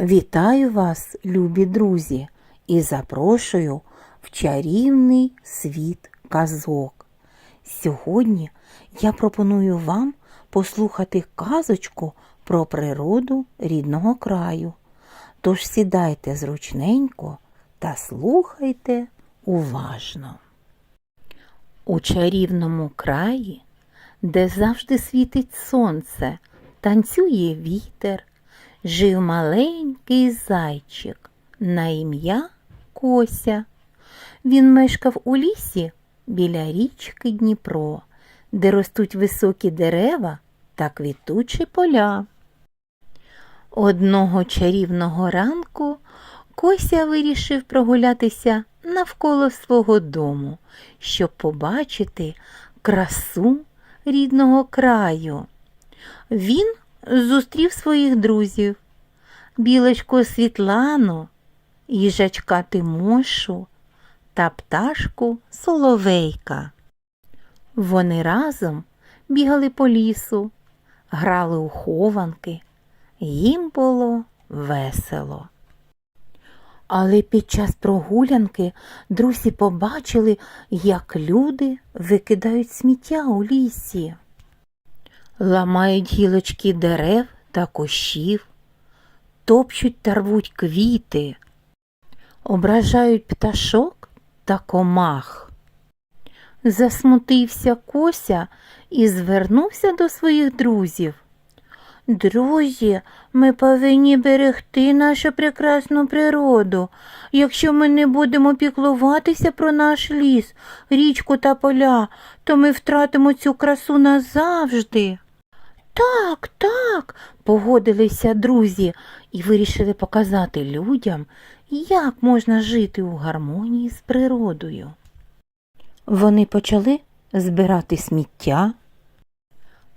Вітаю вас, любі друзі, і запрошую в чарівний світ казок. Сьогодні я пропоную вам послухати казочку про природу рідного краю. Тож сідайте зручненько та слухайте уважно. У чарівному краї, де завжди світить сонце, танцює вітер, жив маленький зайчик на ім'я Кося. Він мешкав у лісі біля річки Дніпро, де ростуть високі дерева та квітучі поля. Одного чарівного ранку Кося вирішив прогулятися навколо свого дому, щоб побачити красу рідного краю. Він зустрів своїх друзів білочку Світлану, їжачка Тимошу та пташку Соловейка. Вони разом бігали по лісу, грали у хованки. Їм було весело. Але під час прогулянки друзі побачили, як люди викидають сміття у лісі, ламають гілочки дерев та кущів, топчуть та рвуть квіти, ображають пташок та комах. Засмутився Кося і звернувся до своїх друзів. Друзі, ми повинні берегти нашу прекрасну природу. Якщо ми не будемо піклуватися про наш ліс, річку та поля, то ми втратимо цю красу назавжди. Так, так, погодилися друзі і вирішили показати людям, як можна жити у гармонії з природою. Вони почали збирати сміття,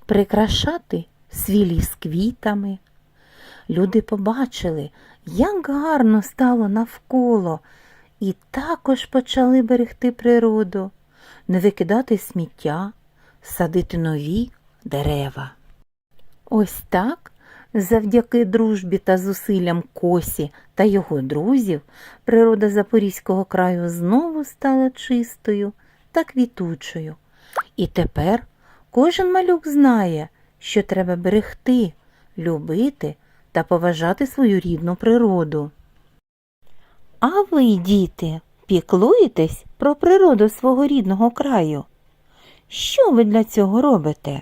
прикрашати свій ліс квітами. Люди побачили, як гарно стало навколо, і також почали берегти природу, не викидати сміття, садити нові дерева. Ось так, завдяки дружбі та зусиллям Косі та його друзів, природа Запорізького краю знову стала чистою та квітучою. І тепер кожен малюк знає, що треба берегти, любити та поважати свою рідну природу. А ви, діти, піклуєтесь про природу свого рідного краю? Що ви для цього робите?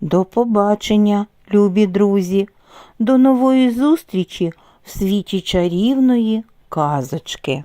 До побачення, любі друзі, до нової зустрічі в світі чарівної казочки.